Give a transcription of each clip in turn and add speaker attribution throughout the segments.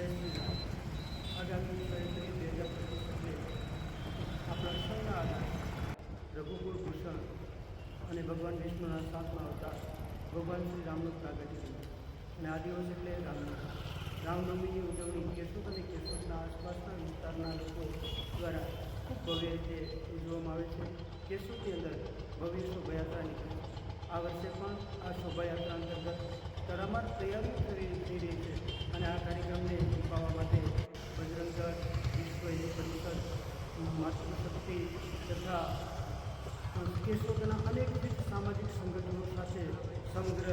Speaker 1: આગામી પચીસ આપણા સૌના આધાર રઘુકુળ ભૂષણ અને ભગવાન વિષ્ણુના સાતમા અવતાર, ભગવાન શ્રી રામનું પ્રાગટ્ય. છે અને આ દિવસ એટલે રામનવમી. રામનવમીની ઉજવણી કેશોદ અને કેશોદના આસપાસના વિસ્તારના લોકો દ્વારા ખૂબ ભવ્ય રીતે ઉજવવામાં આવે છે. કેશોદની અંદર ભવ્ય શોભાયાત્રા નીકળે આ વર્ષે પણ આ શોભાયાત્રા અંતર્ગત તડામાર તૈયારી કરી રહી માતૃશક્તિ તથા કેશોદના અનેકવિધ સામાજિક સંગઠનો સાથે સમગ્ર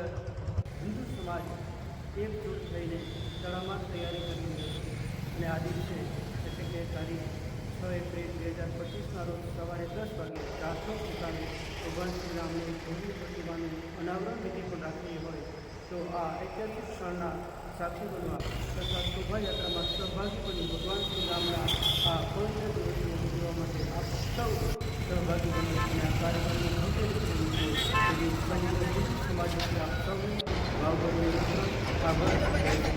Speaker 1: હિન્દુ સમાજ એકજૂટ થઈને તળામાં તૈયારી કરી રહ્યો છે અને આ દિવસે એટલે કે તારીખ છ એપ્રિલ બે હજાર પચીસના રોજ સવારે દસ વાગે રાષ્ટ્ર પોતાને ભગવાન શ્રી રામની ભવ્ય પ્રતિમાનું અનાવરણ વિધિ પણ રાખવી હોય તો આ ઐતિહાસિક ક્ષણના સાક્ષી બનવા તથા શોભાયાત્રામાં સહભાગી બની ભગવાન શ્રી રામના સમાજ વતી આપ સૌને ભાવભર્યું આભાર